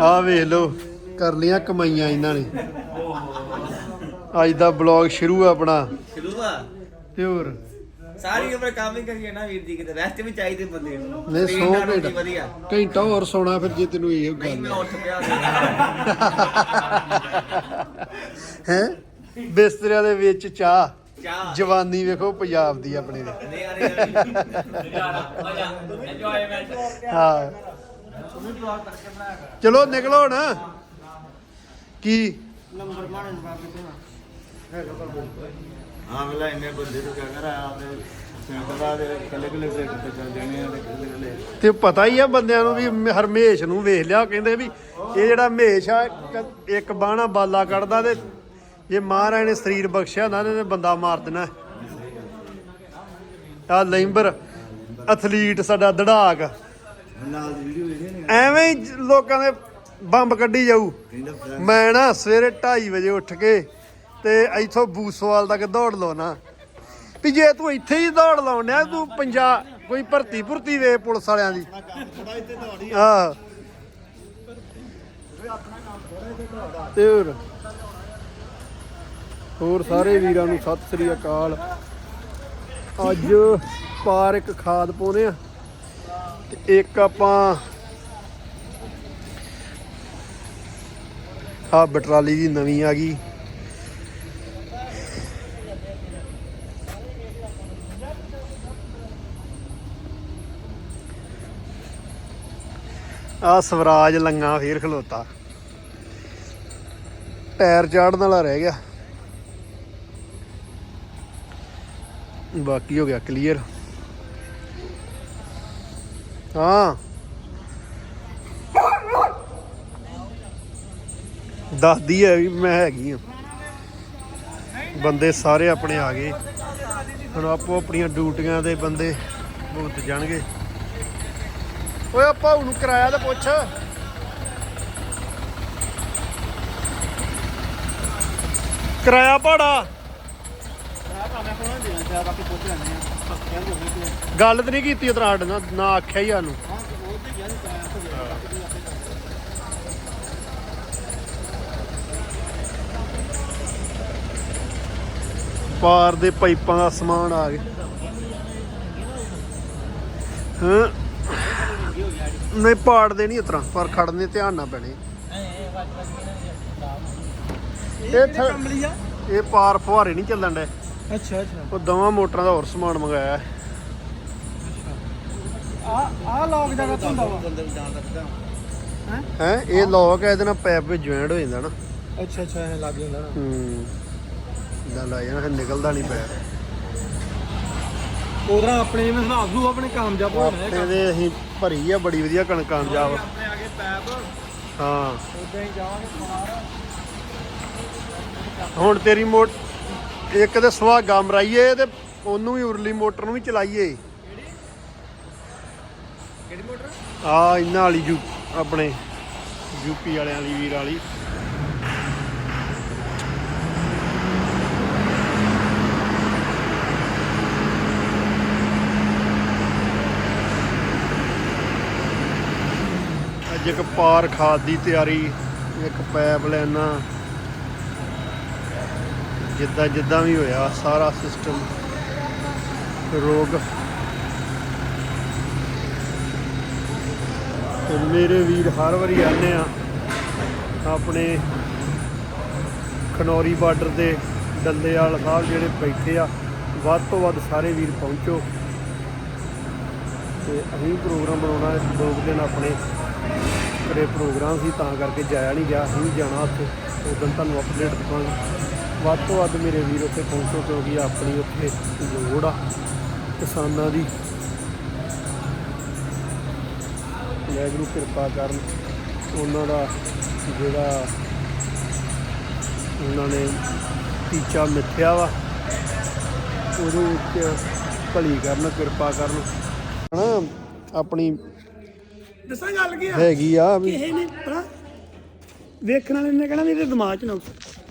ਆ ਵੇਖ ਲਓ ਕਰ ਲੀਆਂ ਕਮਾਈਆਂ ਇਹਨਾਂ ਨੇ। ਅੱਜ ਦਾ ਬਲੌਗ ਸ਼ੁਰੂ ਆ ਆਪਣਾ। ਸ਼ੁਰੂ ਆ ਤੇ ਹੋਰ? ਸਾਰੀ ਉਮਰ ਕੰਮ ਹੀ ਕਰੀਏ ਨਾ ਵੀਰ ਜੀ ਕਿਤੇ ਰੈਸਟ ਵੀ ਚਾਹੀਦੀ ਬੰਦੇ ਨੂੰ। ਨਹੀਂ ਸੌ ਘੰਟਾ। ਘੰਟਾ ਹੋਰ ਸੋਣਾ ਫਿਰ ਜੇ ਤੈਨੂੰ ਇਹ ਨਹੀਂ ਮੈਂ ਗੱਲ ਉੱਠ ਪਿਆ ਹੈ? ਬਿਸਤਰਿਆਂ ਦੇ ਵਿੱਚ ਚਾਹ। ਚਾਹ। ਜਵਾਨੀ ਵੇਖੋ ਪੰਜਾਬ ਦੀ ਆਪਣੇ। ਦੀ ਨਹੀਂ ਆ ਰਹੀ ਹਾਂ। ਚਲੋ ਨਿਕਲੋ ਹੁਣ। ਕੀ? ਹਾਂ ਵੇਲਾ ਇੰਨੇ ਬੰਦੇ ਤੋਂ ਕਿਆ ਕਰ ਆਪਦੇ ਸੈਂਟਰਾਂ ਦੇ ਕੱਲੇ ਕੱਲੇ ਸੈਂਟਰ ਤੇ ਚੱਲ ਜਾਣੇ ਆ ਤੇ ਕੱਲੇ ਕੱਲੇ ਤੇ ਪਤਾ ਹੀ ਆ ਬੰਦਿਆਂ ਨੂੰ ਵੀ ਹਰਮੇਸ਼ ਨੂੰ ਵੇਖ ਲਿਆ ਕਹਿੰਦੇ ਵੀ ਇਹ ਜਿਹੜਾ ਹਮੇਸ਼ ਆ ਇੱਕ- ਇੱਕ ਬਾਣਾ ਬਾਲਾ ਕੱਢਦਾ ਤੇ ਜੇ ਮਹਾਰਾਜ ਨੇ ਸਰੀਰ ਬਖਸ਼ਿਆ ਨਾ ਇਹਨੇ ਬੰਦਾ ਮਾਰ ਦੇਣਾ। ਆ ਲੈਂਬਰ ਐਥਲੀਟ ਸਾਡਾ ਦੜਾਕ। ਐਵੇਂ ਹੀ ਲੋਕਾਂ ਦੇ ਬੰਬ ਕੱਢੀ ਜਾਊ। ਮੈਂ ਨਾ ਸਵੇਰੇ 2:30 ਵਜੇ ਉੱਠ ਕੇ ਤੇ ਇੱਥੋਂ ਬੂਸਵਾਲ ਤੱਕ ਦੌੜ ਲਾਉਣਾ। ਵੀ ਜੇ ਤੂੰ ਇੱਥੇ ਹੀ ਦੌੜ ਲਾਉਣਿਆ ਤੂੰ ਪੰਜਾਬ ਕੋਈ ਭਰਤੀ ਭੁਰਤੀ ਵੇ ਪੁਲਿਸ ਵਾਲਿਆਂ ਦੀ। ਥੋੜਾ ਆਹ। ਤੇ ਹੋਰ। ਹੋਰ ਸਾਰੇ ਵੀਰਾਂ ਨੂੰ ਸਤਿ ਸ੍ਰੀ ਅਕਾਲ। ਅੱਜ ਪਾਰ ਇੱਕ ਖਾਦ ਪਾਉਨੇ ਆ ਇੱਕ ਆਪਾਂ ਆ ਬਟਰਾਲੀ ਦੀ ਨਵੀਂ ਆ ਗਈ। ਆ ਸਵਰਾਜ ਲੰਗਾ ਫੇਰ ਖਲੋਤਾ। ਟਾਇਰ ਚਾੜਨ ਵਾਲਾ ਰਹਿ ਗਿਆ। ਬਾਕੀ ਹੋ ਗਿਆ ਕਲੀਅਰ ਹਾਂ। ਦੱਸਦੀ ਹੈ ਵੀ ਮੈਂ ਹੈਗੀ ਆ। ਬੰਦੇ ਸਾਰੇ ਆਪਣੇ ਆ ਗਏ। ਹੁਣ ਆਪੋ ਆਪਣੀਆਂ ਡਿਊਟੀਆਂ ਦੇ ਬੰਦੇ ਭੁਗਤ ਜਾਣਗੇ। ਓਏ ਆ ਨੂੰ ਕਿਰਾਇਆ ਤੇ ਪੁੱਛ। ਕਿਰਾਇਆ ਭਾੜਾ। ਗੱਲ ਤੇ ਨਹੀਂ ਕੀਤੀ ਉਤਰਾ ਸਾਡੇ ਨਾਲ, ਨਾ ਆਖਿਆ ਹੀ ਸਾਨੂੰ। ਪਾਰ ਦੇ ਪਾਈਪਾਂ ਦਾ ਸਮਾਨ ਆ ਗਿਆ। ਹਾਂ। ਨਹੀਂ, ਪਾੜਦੇ ਨਹੀਂ ਉਤਰਾ ਪਰ ਖੜਨੇ ਧਿਆਨ ਨਾਲ ਪੈਣੇ। ਇਹ ਇਹ ਪਾਰ ਫੁਹਾਰੇ ਨਹੀਂ ਚੱਲਣ ਡੇ ਅੱਛਾ ਅੱਛਾ। ਉਹ ਦਵਾਂ ਮੋਟਰਾਂ ਦਾ ਹੋਰ ਸਮਾਨ ਮੰਗਾਇਆ। ਹੈ। ਆ ਆ ਲੌਕ ਦਾ ਕੱਤ ਹੁੰਦਾ ਵਾ। ਬੰਦੇ ਨੂੰ ਜਾਣ ਰੱਖਦਾ ਹੈਂ? ਇਹ ਲੋਕ ਹੈ ਇਹਦੇ ਨਾਲ ਪੈਪ ਵਿੱਚ ਜੁਆਇੰਟ ਹੋ ਜਾਂਦਾ ਨਾ। ਅੱਛਾ ਅੱਛਾ ਇਹ ਲੱਗ ਜਾਂਦਾ ਨਾ। ਹੂੰ। ਦਾ ਲਾ ਜਾਣਾ ਫਿਰ ਨਿਕਲਦਾ ਨਹੀਂ ਪੈਪ ਉਧਰਾਂ ਆਪਣੇ ਜਿਵੇਂ ਹਿਸਾਬ ਨੂੰ ਆਪਣੇ ਕਾਮਯਾਬ ਹੋਣਾ ਹੈ ਆਪਣੇ ਦੇ ਅਸੀਂ ਭਰੀ ਆ ਬੜੀ ਵਧੀਆ ਕਣਕ ਕਾਮਯਾਬ। ਆਪਣੇ ਆ ਗਏ ਪੈਪ ਹਾਂ। ਉਦਾਂ ਹੀ ਜਾਵਾਂਗੇ ਸਮਾਰ ਹੁਣ ਤੇਰੀ ਮੋਟ ਇੱਕ ਤੇ ਸੁਹਾਗਾ ਮਰਾਈਏ ਤੇ ਉਹਨੂੰ ਵੀ ਉਰਲੀ ਮੋਟਰ ਨੂੰ ਵੀ ਚਲਾਈਏ। ਕਿਹੜੀ ਮੋਟਰ? ਆ ਇਹਨਾਂ ਵਾਲੀ ਯੂ ਆਪਣੇ ਯੂਪੀ ਵਾਲਿਆਂ ਵਾਲੀ ਵੀਰ ਵਾਲੀ। ਅੱਜ ਇੱਕ ਪਾਰ ਖਾਦ ਦੀ ਤਿਆਰੀ ਇੱਕ ਪੈਪ ਲੈਣਾ ਜਿੱਦਾਂ ਜਿੱਦਾਂ ਵੀ ਹੋਇਆ, ਸਾਰਾ ਸਿਸਟਮ ਰੋਗ। ਤੇ ਮੇਰੇ ਵੀਰ ਹਰ ਵਾਰੀ ਆਉਂਦੇ ਆ ਆਪਣੇ ਖਨੌਰੀ ਬਾਰਡਰ ਦੇ ਡੱਲੇਵਾਲ ਸਾਹਿਬ ਜਿਹੜੇ ਬੈਠੇ ਆ, ਵੱਧ ਤੋਂ ਵੱਧ ਸਾਰੇ ਵੀਰ ਪਹੁੰਚੋ। ਤੇ ਅਸੀਂ ਪ੍ਰੋਗਰਾਮ ਬਣਾਉਣਾ ਦੋ ਕੁ ਦਿਨ ਆਪਣੇ ਘਰੇ ਪ੍ਰੋਗਰਾਮ ਸੀ, ਤਾਂ ਕਰਕੇ ਜਾਇਆ ਨਹੀਂ ਗਿਆ, ਅਸੀਂ ਜਾਣਾ ਉੱਥੇ। ਉਦੋਂ ਤੁਹਾਨੂੰ ਅਪਡੇਟ ਦਵਾਂਗੇ ਵੱਧ ਤੋਂ ਵੱਧ ਮੇਰੇ ਵੀਰ ਉੱਥੇ ਪਹੁੰਚੋ ਕਿਉਂਕਿ ਆਪਣੀ ਉੱਥੇ ਲੋੜ ਆ ਕਿਸਾਨਾਂ ਦੀ। ਵਾਹਿਗੁਰੂ ਕਿਰਪਾ ਕਰਨ ਉਹਨਾਂ ਦਾ ਜਿਹੜਾ ਉਹਨਾਂ ਨੇ ਟੀਚਾ ਮਿੱਥਿਆ ਵਾ ਉਹਦੇ ਵਿੱਚ ਭਲੀ ਕਰਨ ਕਿਰਪਾ ਕਰਨ। ਹਨਾ ਆਪਣੀ ਦੱਸਾਂ ਗੱਲ ਕੀ ਆ? ਹੈਗੀ ਆ ਨਹੀਂ ਪਤਾ ਵੇਖਣ ਵਾਲੇ ਨੇ ਕਹਿਣਾ ਇਹਦੇ ਦਿਮਾਗ 'ਚ ਨਾ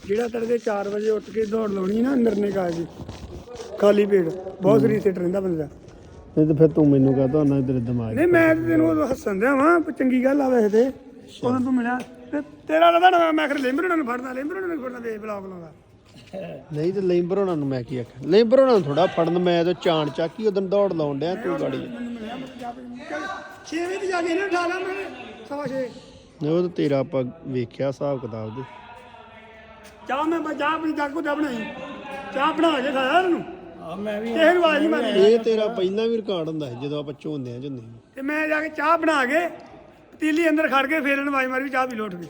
ਜਿਹੜਾ ਤੜਕੇ 4 ਵਜੇ ਉੱਠ ਕੇ ਦੌੜ ਲਾਉਣੀ ਨਾ ਨਿਰਣੇ ਕਾਜ ਦੀ ਖਾਲੀ ਪੇਟ ਬਹੁਤ ਤੇ ਰਹਿੰਦਾ ਬੰਦਾ। ਨਹੀਂ ਤੇ ਫਿਰ ਤੂੰ ਮੈਨੂੰ ਕਹਦਾ ਉਹਨਾਂ ਤੇਰੇ ਦਿਮਾਗ ਨਹੀਂ ਮੈਂ ਤੇ ਤੈਨੂੰ ਉਦੋਂ ਹੱਸਣ ਦਿਆ ਵਾਂ ਚੰਗੀ ਗੱਲ ਆ ਵੈਸੇ ਤੇ। ਉਦੋਂ ਤੂੰ ਮਿਲਿਆ ਤੇ ਤੇਰਾ ਨਾ ਮੈਂ ਖਰ ਲੈਂਬਰ ਉਹਨਾਂ ਨੂੰ ਫੜਦਾ ਲੈਂਬਰ ਉਹਨਾਂ ਨੂੰ ਫੜਦਾ ਵੇਖ ਬਲਾਕ ਲਾਉਂਦਾ। ਨਹੀਂ ਤੇ ਲੈਂਬਰ ਉਹਨਾਂ ਨੂੰ ਮੈਂ ਕੀ ਆਖਿਆ ਲੈਂਬਰ ਉਹਨਾਂ ਨੂੰ ਥੋੜਾ ਫੜਨ ਮੈਂ ਤਾਂ ਚਾਣ ਚੱਕ ਉਦੋਂ ਦੌੜ ਲਾਉਣ ਡਿਆ ਤੂੰ ਗਾੜੀ। ਮੈਨੂੰ ਮਿਲਿਆ ਮੈਂ ਜਾ ਕੇ 6 ਵਜੇ ਜਾ ਕੇ ਇਹਨੇ ਉਠਾ ਲਾ ਮੈਂ ਸਵਾ ਛੇ। ਨਹੀਂ ਉਹ ਤਾਂ ਤੇਰਾ ਆਪਾਂ ਵੇਖਿਆ ਹਿਸਾਬ ਕਿਤਾਬ ਦੇ ਚਾਹ ਮੈਂ ਬ- ਚਾਹ ਆਪਣੀ ਜੱਗ ਕੋ ਬਣਾਈ। ਚਾਹ ਬਣਾ ਕੇ ਖਾਇਆ ਇਹਨੂੰ। ਆ ਮੈਂ ਵੀ ਕਿਸੇ ਨੂੰ ਆਵਾਜ਼ ਨਹੀਂ ਮਾਰੀ। ਇਹ ਤੇਰਾ ਪਹਿਲਾਂ ਵੀ ਰਿਕਾਰਡ ਹੁੰਦਾ ਸੀ ਜਦੋਂ ਆਪਾਂ ਝੋਂਦੇ ਆ ਝੁੰਦੇ ਤੇ ਮੈਂ ਜਾ ਕੇ ਚਾਹ ਬਣਾ ਕੇ ਪਤੀਲੀ ਅੰਦਰ ਖੜ ਕੇ ਫੇਰ ਇਹਨੂੰ ਆਵਾਜ਼ ਮਾਰੀ ਵੀ ਚਾਹ ਪੀ ਲੋਟ ਗਈ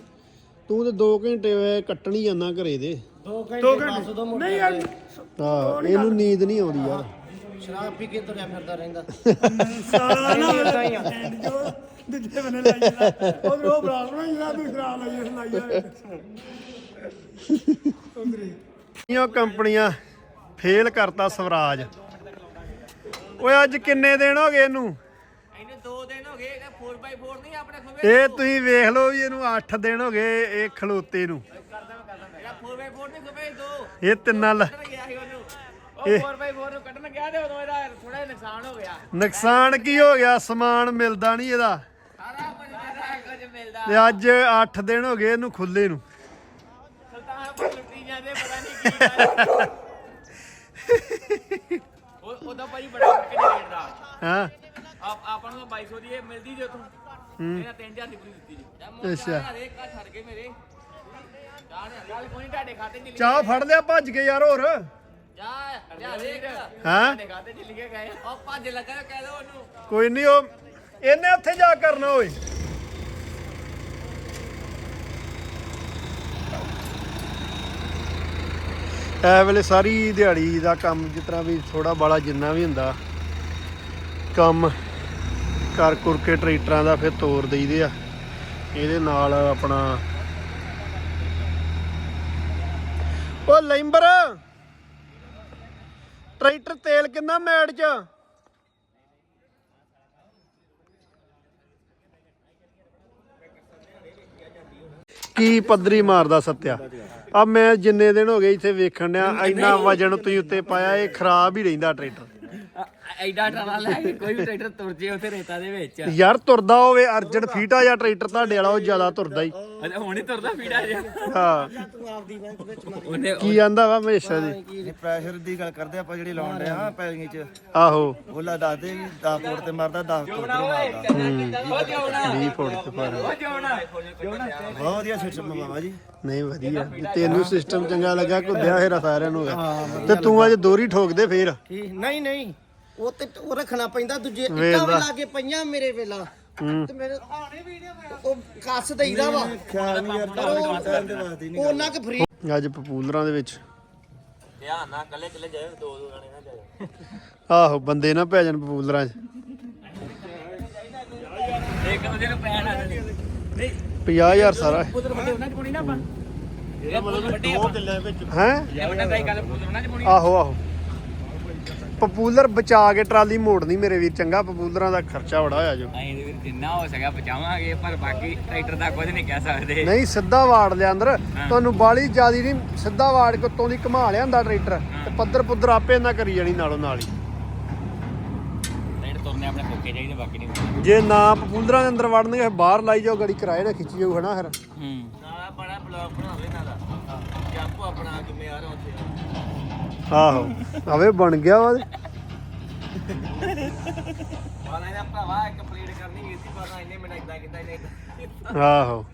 ਤੂੰ ਤੇ 2 ਘੰਟੇ ਹੋਏ ਕੱਟਣੀ ਜਾਂਦਾ ਘਰੇ ਦੇ। ਦੋ ਘੰਟੇ ਨਹੀਂ ਯਾਰ ਹਾਂ ਇਹਨੂੰ ਨੀਂਦ ਨਹੀਂ ਆਉਂਦੀ ਯਾਰ। ਸ਼ਰਾਬ ਪੀ ਕੇ ਤੁਰਿਆ ਫਿਰਦਾ ਰਹਿੰਦਾ। ਸਾਲਾ ਨਾ ਐਂਡ ਜੋ ਦੂਜੇ ਬੰਨੇ ਲਾਈ ਜਾਂਦਾ। ਉਹ ਉਹ ਬਰਾਬਰ ਨਹੀਂ ਜਿਹੜਾ ਤੂੰ ਸ਼ਰਾਬ ਲਾਈ ਇਸ ਲਾਈ ਜਾਂਦਾ। ਇਹ ਕੰਪਨੀਆਂ ਫੇਲ ਕਰਤਾ ਸਵਰਾਜ। ਓਏ ਅੱਜ ਕਿੰਨੇ ਦਿਨ ਹੋ ਗਏ ਇਹਨੂੰ? ਇਹਨੂੰ 2 ਦਿਨ ਹੋ ਗਏ ਇਹਦਾ 4x4 ਨਹੀਂ ਆਪਣੇ ਖਵੇ ਇਹ ਤੁਸੀਂ ਵੇਖ ਲਓ ਵੀ ਇਹਨੂੰ 8 ਦਿਨ ਹੋ ਗਏ ਇਹ ਖਲੋਤੇ ਨੂੰ। ਇਹਦਾ 4x4 ਨਹੀਂ ਖਵੇ ਦੋ। ਇਹ ਤਿੰਨਾਂ ਲ ਉਹ 4x4 ਨੂੰ ਕੱਢਣ ਗਿਆ ਤੇ ਉਦੋਂ ਇਹਦਾ ਥੋੜਾ ਨੁਕਸਾਨ ਹੋ ਗਿਆ। ਨੁਕਸਾਨ ਕੀ ਹੋ ਗਿਆ? ਸਮਾਨ ਮਿਲਦਾ ਨਹੀਂ ਇਹਦਾ। ਸਾਰਾ ਕੁਝ ਮਿਲਦਾ ਤੇ ਅੱਜ 8 ਦਿਨ ਹੋ ਗਏ ਇਹਨੂੰ ਖੁੱਲੇ ਨੂੰ ਸੁਲਤਾਨਪੁਰ ਲੁੱਟੀ ਜਾਂਦੇ ਪਤਾ ਨਹੀਂ ਕੀ ਗੱਲ ਉਹ ਉਹਦਾ ਭਾਈ ਬੜਾ ਫ਼ਰਕ ਨਹੀਂ ਰੇਟ ਦਾ। ਹਾਂ। ਆਪ ਆਪਾਂ ਨੂੰ 2200 ਦੀ ਇਹ ਮਿਲਦੀ ਜੇ ਤੂੰ ਇਹਨਾਂ 3000 ਦੀ ਪੂਰੀ ਦਿੱਤੀ ਜੀ। ਅੱਛਾ। ਹਰੇਕ ਕਾ ਛੱਡ ਕੇ ਮੇਰੇ। ਚਾਹ ਗੱਲ ਕੋਈ ਨੀ, ਤੁਹਾਡੇ ਖਾਤੇ ਚ ਲਿਖੇ ਚਾਹ ਫੜ ਲਿਆ ਭੱਜ ਕੇ ਯਾਰ ਹੋਰ। ਜਾ ਜਾ ਦੇਖ। ਹੈਂ? ਤੁਹਾਡੇ ਖਾਤੇ ਚ ਲਿਖੇ ਗਏ ਉਹ ਭੱਜ ਲੱਗਾ ਕਹਿ ਦੋ ਉਹਨੂੰ। ਕੋਈ ਨਹੀਂ ਉਹ ਇਹਨੇ ਉੱਥੇ ਜਾ ਕਰਨਾ ਓਏ। ਐ ਵੇਲੇ ਸਾਰੀ ਦਿਹਾੜੀ ਦਾ ਕੰਮ ਜਿਸ ਤਰ੍ਹਾਂ ਵੀ ਥੋੜਾ ਬਾਲਾ ਜਿੰਨਾ ਵੀ ਹੁੰਦਾ, ਕੰਮ ਕਰ ਕੁਰ ਕੇ ਟਰੈਕਟਰਾਂ ਦਾ ਫਿਰ ਤੋਰ ਦਈਦੇ ਆ। ਇਹਦੇ ਨਾਲ ਆਪਣਾ ਉਹ ਲੈਂਬਰ, ਟਰੈਕਟਰ ਤੇਲ ਕਿੰਨਾ ਮੈੜ ਚ? ਕੀ ਪੱਧਰੀ ਮਾਰਦਾ ਸੱਤਿਆ? ਆ ਮੈਂ ਜਿੰਨੇ ਦਿਨ ਹੋ ਗਏ ਇੱਥੇ ਵੇਖਣ ਡਿਆ ਇੰਨਾ ਵਜਨ ਤੁਸੀਂ ਉੱਤੇ ਪਾਇਆ ਇਹ ਖਰਾਬ ਹੀ ਰਹਿੰਦਾ ਟਰੈਕਟਰ। ਐਡਾ ਟਰਾਲਾ ਲੈ ਕੇ ਕੋਈ ਵੀ ਟਰੈਕਟਰ ਤੁਰ ਜੇ ਉੱਥੇ ਰੇਤਾ ਦੇ ਵਿੱਚ। ਯਾਰ ਤੁਰਦਾ ਹੋਵੇ ਅਰਜਨ ਫੀਟਾ ਜਾਂ ਟਰੈਕਟਰ ਤੁਹਾਡੇ ਵਾਲਾ ਉਹ ਜ਼ਿਆਦਾ ਤੁਰਦਾ ਹੀ। ਅਰੇ ਹੁਣ ਹੀ ਤੁਰਦਾ ਫੀੜਾ ਜਿਹਾ ਹਾਂ। ਤੂੰ ਆਪਦੀ ਬੈਂਕ ਵਿੱਚ ਮਾਰੀ ਉਹਨੇ ਕੀ ਆਂਦਾ ਵਾ ਹਮੇਸ਼ਾ ਦੀ ਇਹ ਪ੍ਰੈਸ਼ਰ ਦੀ ਗੱਲ ਕਰਦੇ ਆਪਾਂ ਜਿਹੜੀ ਲਾਉਣ ਰਹੇ ਹਾਂ ਪੈਲੀਆਂ 'ਚ। ਆਹੋ। ਉਹਲਾ ਦੱਸਦੇ ਵੀ 10 ਫੁੱਟ ਤੇ ਮਾਰਦਾ 10 ਫੁੱਟ ਤੇ ਮਾਰਦਾ। ਉਹ ਜਿਉਣਾ 20 ਫੁੱਟ ਤੇ ਪਰ ਉਹ ਜਿਉਣਾ ਬਹੁਤ ਵਧੀਆ ਸਿਸਟਮ ਬਾਬਾ ਜੀ। ਨਹੀਂ ਵਧੀਆ। ਜੇ ਤੈਨੂੰ ਸਿਸਟਮ ਚੰਗਾ ਲੱਗਾ ਕੁੱਦਿਆ ਫੇਰ ਸਾਰਿਆਂ ਨੂੰ। ਤੇ ਤੂੰ ਅੱਜ ਦੋਰੀ ਠੋਕਦੇ ਫੇਰ। ਨਹੀਂ ਨਹੀਂ। ਉਹ ਤੇ ਉਹ ਰੱਖਣਾ ਪੈਂਦਾ ਦੂਜੇ ਇੱਟਾਂ ਵੀ ਲਾ। ਕੇ ਪਈਆਂ ਮੇਰੇ ਵੇਲਾ। ਤੇ ਮੇਰੇ ਉਹ ਕੱਸ ਦੇਈਦਾ ਵਾ। ਖਿਆਲ ਨਹੀਂ ਉਹਨਾਂ ਕਿ ਫਰੀ ਅੱਜ ਪਪੂਲਰਾਂ ਦੇ ਵਿੱਚ। ਧਿਆਨ ਨਾਲ ਕੱਲੇ ਕੱਲੇ ਜਾਏ ਦੋ ਦੋ ਜਾਣੇ ਨਾ ਜਾਏ ਆਹੋ ਬੰਦੇ ਨਾ ਪੈ ਜਾਣ ਪਪੂਲਰਾਂ 'ਚ। ਇੱਕ ਦੂਜੇ ਨੂੰ ਪੈਣ ਆ ਜਾਂਦੇ ਨਹੀਂ। 50000 ਸਾਰਾ। ਪੁੱਤਰ ਵੱਡੇ ਉਹਨਾਂ ਚ ਪਾਉਣੀ ਨਾ ਆਪਾਂ। ਇਹ ਮਤਲਬ ਦੋ ਕਿੱਲੇ ਵਿੱਚ। ਹੈ? ਇਹ ਵੱਡਾ ਇਹ ਗੱਲ ਪੁੱਤਰ ਉਹਨਾਂ ਚ ਪਾਉਣੀ। ਆਹੋ ਆਹੋ। ਪਪੂਲਰ ਬਚਾ ਕੇ ਟਰਾਲੀ ਮੋੜਨੀ ਮੇਰੇ ਵੀਰ ਚੰਗਾ ਪਪੂਲਰਾਂ ਦਾ ਖਰਚਾ ਬੜਾ ਹੋਇਆ ਜੋ। ਅਸੀਂ ਦੇ ਵੀਰ ਜਿੰਨਾ ਹੋ ਸਕਿਆ ਬਚਾਵਾਂਗੇ ਪਰ ਬਾਕੀ ਟਰੈਕਟਰ ਦਾ ਕੁਝ ਨਹੀਂ ਕਹਿ ਸਕਦੇ। ਨਹੀਂ ਸਿੱਧਾ ਵਾੜ ਲਿਆ ਅੰਦਰ। ਤੁਹਾਨੂੰ ਬਾਲੀ ਜਿਆਦੀ ਨਹੀਂ ਸਿੱਧਾ ਵਾੜ ਕੇ ਉੱਤੋਂ ਦੀ ਘੁਮਾ ਲਿਆ ਹੁੰਦਾ ਟਰੈਕਟਰ? ਤੇ ਪੱਧਰ ਪੁੱਧਰ ਆਪੇ ਨਾ ਕਰੀ ਜਾਣੀ ਨਾਲੋਂ ਨਾਲ ਹੀ। ਟਰੈਕਟਰ ਤੁਰਨੇ ਆਪਣੇ ਕੋਕੇ ਚਾਹੀਦੇ ਬਾਕੀ ਨਹੀਂ ਜੇ ਨਾ ਪਪੂਲਰਾਂ ਦੇ ਅੰਦਰ ਵੜਨਗੇ ਬਾਹਰ ਲਾਈ ਜਾਓ ਗੜੀ ਕਿਰਾਏ ਨਾਲ ਖਿੱਚੀ ਜਾਊ ਹਨਾ ਫਿਰ। ਹੂੰ। ਨਾ ਬੜਾ ਬਲੌਗ ਬਣਾਵੇ ਇਹਨਾਂ ਦਾ। ਕਿ ਆਪੋ ਆਪਣਾ ਕਿਵੇਂ ਆ ਰਿਹਾ ਉੱਥੇ। ਆਹੋ। ਆਵੇ ਬਣ ਗਿਆ ਵਾ ਤੇ। ਬਾਲਾ ਇਹਦਾ ਭਰਾਵਾ ਕੰਪਲੀਟ ਕਰਨੀ ਗਈ ਸੀ ਪਰ ਇੰਨੇ ਮਿੰਟ ਇਦਾਂ ਕੀਤਾ ਇਹਨੇ ਏਦਾਂ। ਆਹੋ।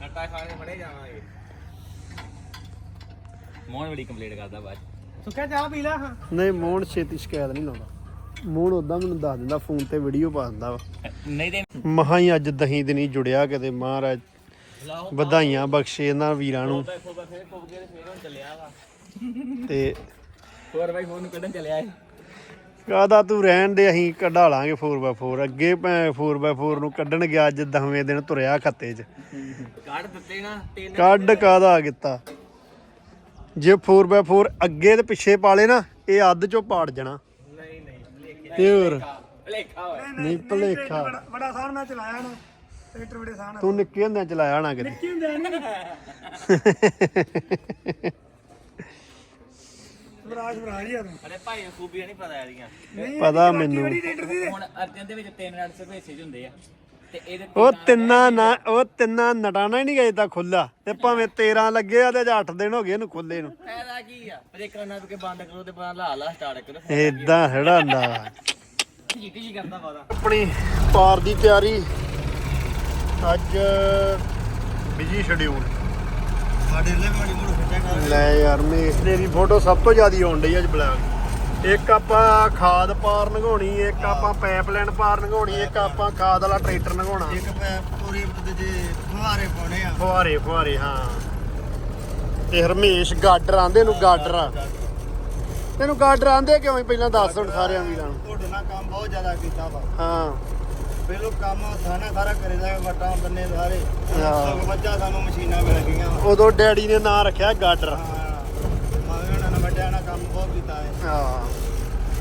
ਨੱਟਾ ਖਾਣੇ ਫੜੇ ਜਾਵਾਂਗੇ। ਮੋਹਨ ਬੜੀ ਕੰਪਲੀਟ ਕਰਦਾ ਬਾਅਦ ਸੁੱਕਿਆ ਚਾਹ ਪੀ ਲੈ ਹਾਂ। ਨਹੀਂ ਮੋਹਨ ਛੇਤੀ ਸ਼ਿਕਾਇਤ ਨਹੀਂ ਲਾਉਂਦਾ। ਮੋਹਨ ਉਦਾਂ ਮੈਨੂੰ ਦੱਸ ਦਿੰਦਾ ਫੋਨ ਤੇ ਵੀਡੀਓ ਪਾ ਦਿੰਦਾ ਵਾ। ਨਹੀਂ ਤੇ ਮਹਾਂ ਹੀ ਅੱਜ ਦਹੀਂ ਦਿਨੀ ਜੁੜਿਆ ਕਿਤੇ ਮਹਾਰਾਜ ਵਧਾਈਆਂ ਬਖਸ਼ੇ ਇਹਨਾਂ ਵੀਰਾਂ ਨੂੰ। ਫੇਰ ਫੇਰ ਫੁੱਕ ਗਏ ਫੇਰ ਹੁਣ ਚੱਲਿਆ ਵਾ ਤੇ 4x4 ਨੂੰ ਕੱਢਣ ਚੱਲਿਆ ਏ ਕਾਦਾ ਤੂੰ ਰਹਿਣ ਦੇ ਅਸੀਂ ਕਢਾ ਲਾਂਗੇ 4x4 ਅੱਗੇ ਭੈ 4x4 ਨੂੰ ਕੱਢਣ ਗਿਆ ਅੱਜ 10ਵੇਂ ਦਿਨ ਤੁਰਿਆ ਖੱਤੇ 'ਚ। ਕੱਢ ਦਿੱਤੇ ਨਾ ਤਿੰਨ ਕੱਢ ਕਾਦਾ ਕੀਤਾ? ਜੇ 4x4 ਅੱਗੇ ਤੇ ਪਿੱਛੇ ਪਾਲੇ ਨਾ ਇਹ ਅੱਧ ਚੋਂ ਪਾੜ ਜਾਣਾ। ਨਹੀਂ ਨਹੀਂ ਤੇ ਹੋਰ? ਲੇਖਾ ਹੋਇਆ। ਨਹੀਂ ਭਲੇਖਾ। ਬੜਾ ਸਾਰ ਮੈਂ ਚਲਾਇਆ ਨਾ ਟਰੈਕਟਰ ਬੜੇ ਸਾਰ ਤੂੰ ਨਿੱਕੇ ਹੁੰਦਿਆਂ ਚਲਾਇਆ ਹੋਣਾ ਕਿਤੇ ਕੀ ਹੁੰਦਾ ਨਹੀਂ ਬਰਾਜ ਬਰਾਜ ਯਾਰ ਅਰੇ ਭਾਈ ਨੂੰ ਖੂਬੀਆਂ ਨਹੀਂ ਪਤਾ ਇਹਦੀਆਂ। ਨਹੀਂ ਪਤਾ ਮੈਨੂੰ। ਹੁਣ ਅਰਜਨ ਦੇ ਵਿੱਚ ਤਿੰਨ ਰੈਡ ਹਿੱਸੇ ਚ ਹੁੰਦੇ ਆ। ਤੇ ਇਹਦੇ ਉਹ ਤਿੰਨਾਂ ਨਾ ਉਹ ਤਿੰਨਾਂ ਨਟਾਣਾ ਹੀ ਨਹੀਂ ਗਏ ਤਾਂ ਖੁੱਲਾ ਤੇ ਭਾਵੇਂ 13 ਲੱਗੇ ਆ ਤੇ ਅੱਜ 8 ਦਿਨ ਹੋ ਗਏ ਇਹਨੂੰ ਖੁੱਲੇ ਨੂੰ। ਫਾਇਦਾ ਕੀ ਆ? ਬ੍ਰੇਕ ਨਾਲ ਕੇ ਬੰਦ ਕਰੋ ਤੇ ਬਣਾ ਲਾ ਲਾ ਸਟਾਰਟ ਕਰੋ। ਏਦਾਂ ਥੋੜਾ ਹੁੰਦਾ ਵਾ। ਜੀਟੀ ਜੀ ਕਰਦਾ ਵਾਦਾ ਆਪਣੀ ਪਾਰ ਦੀ ਤਿਆਰੀ ਅੱਜ ਬਿਜ਼ੀ ਸ਼ਡਿਊਲ ਸਾਡੇ ਲੈ ਮਾੜੀ ਮੋੜ ਖਿੱਚਿਆ ਕਰ ਲੈ ਯਾਰ ਮੇਸਤਰੀ ਦੀ ਫੋਟੋ ਸਭ ਤੋਂ ਜ਼ਿਆਦਾ ਆਉਣ ਡਈ ਅੱਜ ਬਲੈਕ ਇੱਕ ਆਪਾਂ ਖਾਦ ਪਾਰ ਨਗਾਉਣੀ ਇੱਕ ਆਪਾਂ ਪਾਈਪਲਾਈਨ ਪਾਰ ਨਗਾਉਣੀ ਇੱਕ ਆਪਾਂ ਖਾਦ ਵਾਲਾ ਟਰੈਕਟਰ ਨਗਾਉਣਾ। ਇੱਕ ਪੂਰੀ ਤੇ ਜੇ ਫੁਹਾਰੇ ਪਾਉਣੇ ਆ। ਫੁਹਾਰੇ ਫੁਹਾਰੇ ਹਾਂ। ਤੇ ਹਰਮੇਸ਼ ਗਾਡਰ ਆਂਦੇ ਨੂੰ ਗਾਡਰ। ਆ ਤੈਨੂੰ ਗਾਡਰ ਆਂਦੇ ਕਿਉਂ? ਪਹਿਲਾਂ ਦੱਸ ਹੁਣ ਸਾਰਿਆਂ ਵੀਰਾਂ ਨੂੰ ਤੁਹਾਡੇ ਨਾਲ ਕੰਮ ਬਹੁਤ ਜ਼ਿਆਦਾ ਕੀਤਾ ਵਾ। ਹਾਂ। ਪਹਿਲੋਂ ਕੰਮ ਥਾਣਾ ਸਾਰਾ ਕਰੀਦਾ ਵਟਾਂ ਬੰਨੇ ਸਾਰੇ। ਹਾਂ। ਸਭ ਵੱਜਾ ਸਾਨੂੰ ਮਸ਼ੀਨਾਂ ਮਿਲ ਗਈਆਂ। ਵਾ। ਉਦੋਂ ਡੈਡੀ ਨੇ ਨਾਂ ਰੱਖਿਆ ਗਾਡਰ। ਹਾਂ। ਮਾਵੇਂ ਉਹਨਾਂ ਨੇ ਵੱਡਿਆਂ ਨਾਲ ਕੰਮ ਬਹੁਤ ਕੀਤਾ ਹੈ। ਹਾਂ।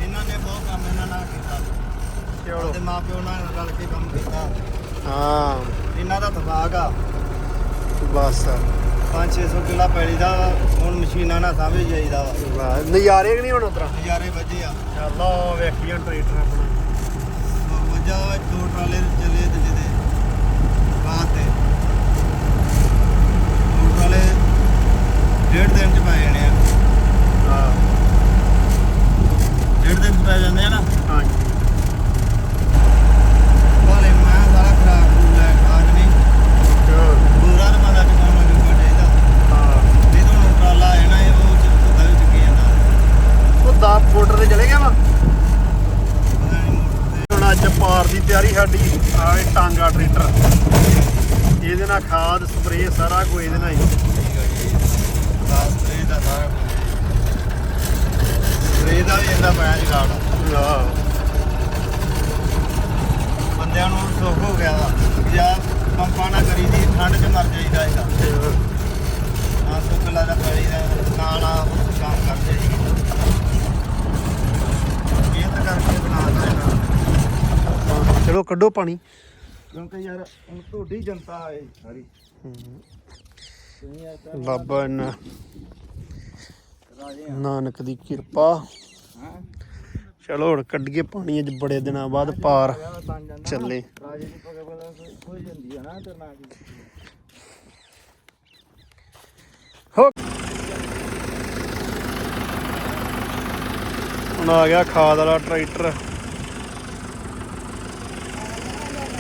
ਇਹਨਾਂ ਨੇ ਬਹੁਤ ਕੰਮ ਇਹਨਾਂ ਨਾਲ ਕੀਤਾ। ਚਲੋ। ਤੇ ਮਾਪਿਓ ਨਾਲ ਰਲ ਕੇ ਕੰਮ ਕੀਤਾ। ਹਾਂ। ਇਹਨਾਂ ਦਾ ਤਫਾਕ ਆ। ਬਸ। 5-600 ਕਿੱਲਾ ਪੈਲੀ ਦਾ ਵਾ, ਹੁਣ ਮਸ਼ੀਨਾਂ ਨਾਲ ਸਾਂਭੇ ਜਾਈਦਾ ਵਾ। ਵਾਹ, ਨਜ਼ਾਰੇ ਕਿ ਨਹੀਂ ਹੁਣ ਉਤਰਾ। ਨਜ਼ਾਰੇ ਵੱਜੇ ਆ ਚਲੋ ਵੇਖੀ ਹੁਣ ਟਰੈਕਟਰ ਆਪਣਾ। ਵੱਜਾ ਵਾ, ਦੋ ਟਰਾਲੇ ਚੱਲੇ ਤੇ ਜਿਹਦੇ ਬਾਅਦ ਤੇ। ਦੋ ਟਰਾਲੇ ਡੇਢ ਦਿਨ ਚ ਪੈ ਜਾਣੇ ਆ। ਹਾਂ। ਡੇਢ ਦਿਨ ਚ ਪੈ ਜਾਂਦੇ ਆ ਨਾ। ਹਾਂਜੀ। ਭਾਲੇ ਮੈਂ ਸਾਰਾ ਖਰਾਬ ਹੋ ਲੈ ਖਾਜ ਨਹੀਂ। ਪੂਰਾ ਤਾਂ ਬੰਦਾ ਚਕਾਉਣ ਲੱਗੂਗਾ ਚਾਹੀਦਾ ਹਾਂ। ਨਹੀਂ ਤਾਂ ਹੁਣ ਟਰਾਲਾ ਹੈ ਨਾ ਇਹ ਉਹ ਚ ਪਤਾ ਵੀ ਚੁੱਕੀ ਜਾਂਦਾ। ਉਹ 10 ਫੁੱਟ ਤੇ ਚਲੇ ਗਿਆ ਵਾ। ਪਾਰ ਦੀ ਤਿਆਰੀ ਸਾਡੀ ਇਹ ਟਾਂਗਾ ਟਰੈਕਟਰ। ਇਹਦੇ ਨਾਲ ਖਾਦ ਸਪਰੇਅ ਸਾਰਾ ਕੁਝ ਇਹਦੇ ਨਾਲ ਹੀ। ਬਾਸ ਸਪਰੇ ਦਾ ਸਾਰਾ ਸਪਰੇ ਦਾ ਵੀ ਇਹਦਾ ਪਿਆ ਜਗਾੜ। ਆਹ, ਬੰਦਿਆਂ ਨੂੰ ਸੁੱਖ ਹੋ ਗਿਆ ਜਾਂ ਪੰਪਾਂ ਨਾ ਕਰੀ ਦੀ ਠੰਡ 'ਚ ਮਰ ਜਾਈਦਾ ਇਹਦਾ। ਤੇ ਆ ਸੁੱਖ ਲਾ ਦਾ ਪੈਲੀ ਦਾ ਨਾਲ ਆ ਕੰਮ ਕਰਦੇ ਜੀ ਮਿਹਨਤ ਕਰਕੇ ਨਾ ਚਲੋ ਕੱਢੋ ਪਾਣੀ। ਕਿਉਂਕਿ ਯਾਰ ਹੁਣ ਤੁਹਾਡੀ ਜਨਤਾ ਹੈ ਸਾਰੀ। ਬਾਬਾ ਨਾ ਨਾਨਕ ਦੀ ਕਿਰਪਾ। ਚਲੋ ਹੁਣ ਕੱਢੀਏ ਪਾਣੀ ਅੱਜ ਬੜੇ ਦਿਨਾਂ ਬਾਅਦ ਪਾਰ ਚੱਲੇ। ਹੁਣ ਆ ਗਿਆ ਖਾਦ ਵਾਲਾ ਟਰੈਕਟਰ।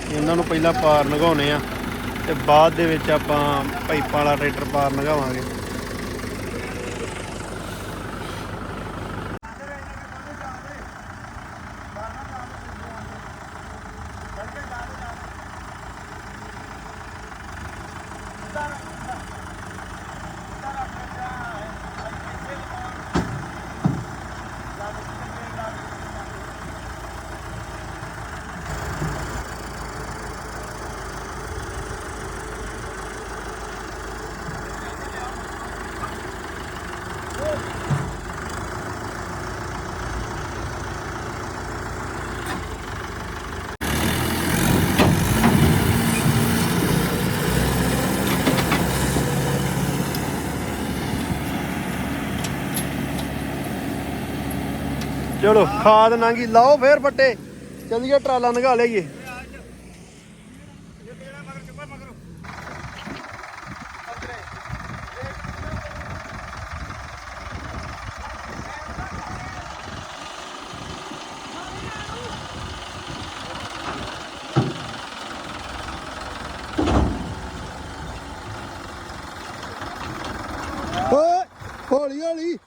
ਇਹਨਾਂ ਨੂੰ ਪਹਿਲਾਂ ਪਾਰ ਨਗਾਉਣੇ ਆ ਤੇ ਬਾਅਦ ਦੇ ਵਿੱਚ ਆਪਾਂ ਪਾਈਪਾਂ ਵਾਲਾ ਟਰੈਕਟਰ ਪਾਰ ਲਗਾਵਾਂਗੇ ਚਲੋ ਖਾਦ ਨਾਂਗੀ ਲਾਓ ਫੇਰ ਫੱਟੇ। ਚੱਲੀਏ ਟਰਾਲਾ ਨਗਾ ਲਈਏ। ਹੌਲੀ ਹੌਲੀ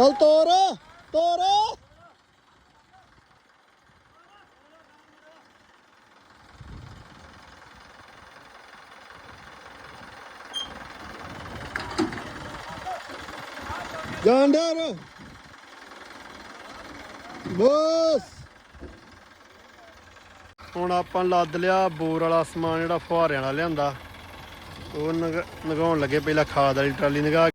ਚੱਲ ਤੋਰ ਤੋਰ। ਜਾਂਡਰ ਬਸ। ਹੁਣ ਆਪਾਂ ਲੱਦ ਲਿਆ, ਬੋਰ ਵਾਲਾ ਸਮਾਨ ਜਿਹੜਾ ਫੁਹਾਰਿਆਂ ਵਾਲਾ ਲਿਆਂਦਾ। ਉਹ ਨਗ- ਨਗਾਉਣ ਲੱਗੇ, ਪਹਿਲਾਂ ਖਾਦ ਵਾਲੀ ਟਰਾਲੀ ਨਗਾ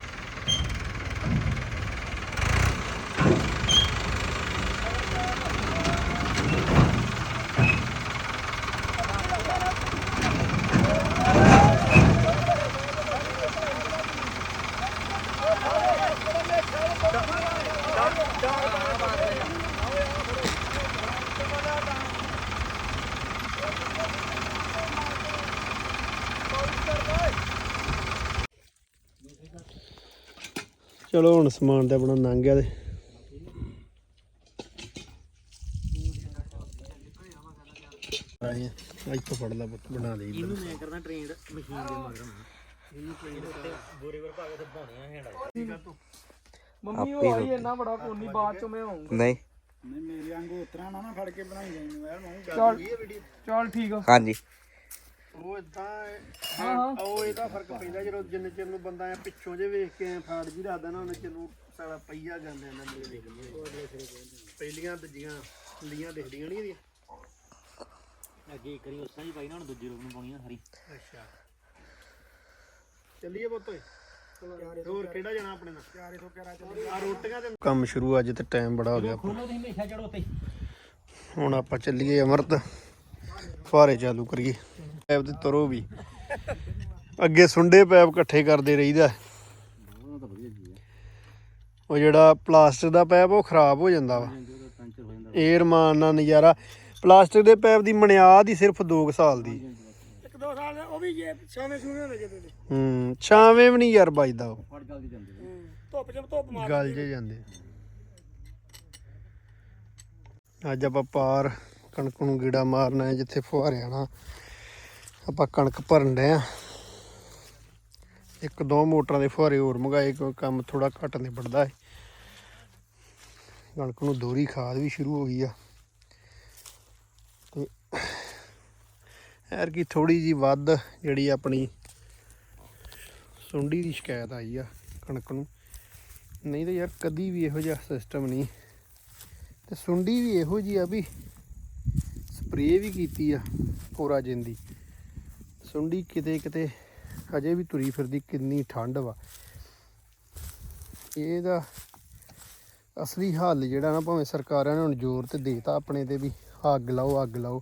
ਚਲੋ ਹੁਣ ਸਮਾਨ ਤੇ ਆਪਣਾ ਲੰਘ ਗਿਆ ਤੇ। ਆਏ ਤੋਂ ਫੜ ਲਾ ਪੁੱਤ ਬਣਾ ਲਈ ਇਹਨੂੰ ਮੈਂ ਕਰਦਾ ਟ੍ਰੇਨਡ ਮਸ਼ੀਨ ਦੇ ਮਗਰ। ਮੰਮੀ ਉਹ ਆਈ ਇੰਨਾ ਬੜਾ ਕੋਨੀ ਬਾਅਦ ਚ ਮੈਂ ਆਉਂਗਾ ਨਹੀਂ। ਮੇਰੇ ਵਾਂਗੂ ਉਤਰਾ ਨਾ ਨਾ ਫੜ ਕੇ ਬਣਾਈ ਜਾਈਂ। ਯਾਰ ਮੈਂ ਚੱਲ ਚੱਲ ਠੀਕ ਆ। ਹਾਂਜੀ। ਉਹ ਇਦਾਂ ਹਾਂ। ਉਹ ਇਹਦਾ ਫ਼ਰਕ ਪੈਂਦਾ ਜਦੋਂ ਜਿੰਨੇ ਚਿਰ ਨੂੰ ਬੰਦਾ ਐ ਪਿੱਛੋਂ ਜੇ ਵੇਖ ਕੇ ਐਂ ਫਾੜ ਜੀ ਰੱਖਦਾ ਨਾ ਉਹਨੇ ਚਿਰ ਨੂੰ ਸਾਲਾ ਪਈਆ ਜਾਂਦਾ ਇਹਨਾਂ ਨੂੰ। ਦੇਖਦੇ ਪਹਿਲੀਆਂ ਦੂਜੀਆਂ ਲੀਆਂ ਦਿਖਦੀਆਂ ਨਹੀਂ ਇਹਦੀਆਂ। ਅੱਗੇ ਇੱਕ ਵਾਰੀ ਉਸਾਂ ਹੀ ਪਾਈ ਨਾ ਹੁਣ ਦੂਜੀ ਰੋਕ ਨੂੰ ਪਾਉਣੀ ਆ ਹਰੀ। ਅੱਛਾ। ਚੱਲੀਏ ਪੁੱਤ ਓਏ। ਹੋਰ ਕਿਹੜਾ ਜਾਣਾ ਆਪਣੇ ਨਾਲ? 411 ਆ ਰੋਟੀਆਂ ਤੇ ਕੰਮ ਸ਼ੁਰੂ ਅੱਜ ਤੇ ਟਾਈਮ ਬੜਾ ਹੋ ਗਿਆ। ਖੋਲੋ ਤੁਸੀਂ ਹਮੇਸ਼ਾ ਚੜੋ ਤੇ ਹੁਣ ਆਪਾਂ ਚੱਲੀਏ ਅਮਰਤ। ਫੁਹਾਰੇ ਚਾਲੂ ਕਰੀਏ। ਪੈਪ ਤੇ ਤਰੋ ਵੀ। ਅੱਗੇ ਸੁੰਡੇ ਪੈਪ ਇਕੱਠੇ ਕਰਦੇ ਰਹੀਦਾ। ਉਹ ਜਿਹੜਾ ਪਲਾਸਟਿਕ ਦਾ ਪੈਪ ਉਹ ਖਰਾਬ ਹੋ ਜਾਂਦਾ ਵਾ। ਏਅਰ ਮਾਨ ਨਾਲ ਨਜ਼ਾਰਾ। ਪਲਾਸਟਿਕ ਦੇ ਪੈਪ ਦੀ ਮਨਿਆਦ ਹੀ ਸਿਰਫ 2 ਸਾਲ ਦੀ। ਇੱਕ ਦੋ ਸਾਲ ਉਹ ਵੀ ਜੇ ਛਾਵੇਂ ਸੂਣੇ ਹੁੰਦੇ ਜਦੋਂ ਦੇ ਹੂੰ ਛਾਵੇਂ ਵੀ ਨਹੀਂ ਯਾਰ ਵੱਜਦਾ ਉਹ। ਧੁੱਪ ਜਬ ਧੁੱਪ ਮਾਰ ਗਲ ਜੇ ਜਾਂਦੇ। ਅੱਜ ਆਪਾਂ ਪਾਰ ਕਣਕ ਨੂੰ ਗੀੜਾ ਮਾਰਨਾ ਹੈ ਜਿੱਥੇ ਫੁਹਾਰਿਆ ਨਾ ਆਪਾਂ ਕਣਕ ਭਰਨ ਡਏ ਆ। ਇੱਕ ਦੋ ਮੋਟਰਾਂ ਦੇ ਫੁਹਾਰੇ ਹੋਰ ਮੰਗਾਏ ਕਿਉਂ ਕੰਮ ਥੋੜਾ ਘੱਟ ਨਿਬੜਦਾ ਹੈ ਕਣਕ ਨੂੰ ਦੋਰੀ ਖਾਦ ਵੀ ਸ਼ੁਰੂ ਹੋ ਗਈ ਆ। ਤੇ ਯਾਰ ਕੀ ਥੋੜੀ ਜੀ ਵੱਧ ਜਿਹੜੀ ਆਪਣੀ ਸੁੰਡੀ ਦੀ ਸ਼ਿਕਾਇਤ ਆਈ ਆ ਕਣਕ ਨੂੰ। ਨਹੀਂ ਤਾਂ ਯਾਰ ਕਦੀ ਵੀ ਇਹੋ ਜਿਹਾ ਸਿਸਟਮ ਨਹੀਂ। ਤੇ ਸੁੰਡੀ ਵੀ ਇਹੋ ਜੀ ਆ ਵੀ ਸਪਰੇਅ ਵੀ ਕੀਤੀ ਆ ਕੋਰਾ ਜਿੰਦੀ। ਸੁੰਡੀ ਕਿਤੇ ਕਿਤੇ ਅਜੇ ਵੀ ਤੁਰੀ ਫਿਰਦੀ, ਕਿੰਨੀ ਠੰਡ ਵਾ। ਇਹਦਾ ਅਸਲੀ ਹੱਲ ਜਿਹੜਾ ਨਾ ਭਾਵੇਂ ਸਰਕਾਰਾਂ ਨੇ ਹੁਣ ਜ਼ੋਰ ਤੇ ਦੇਤਾ ਆਪਣੇ ਤੇ ਵੀ, ਅੱਗ ਲਾਓ ਅੱਗ ਲਾਓ।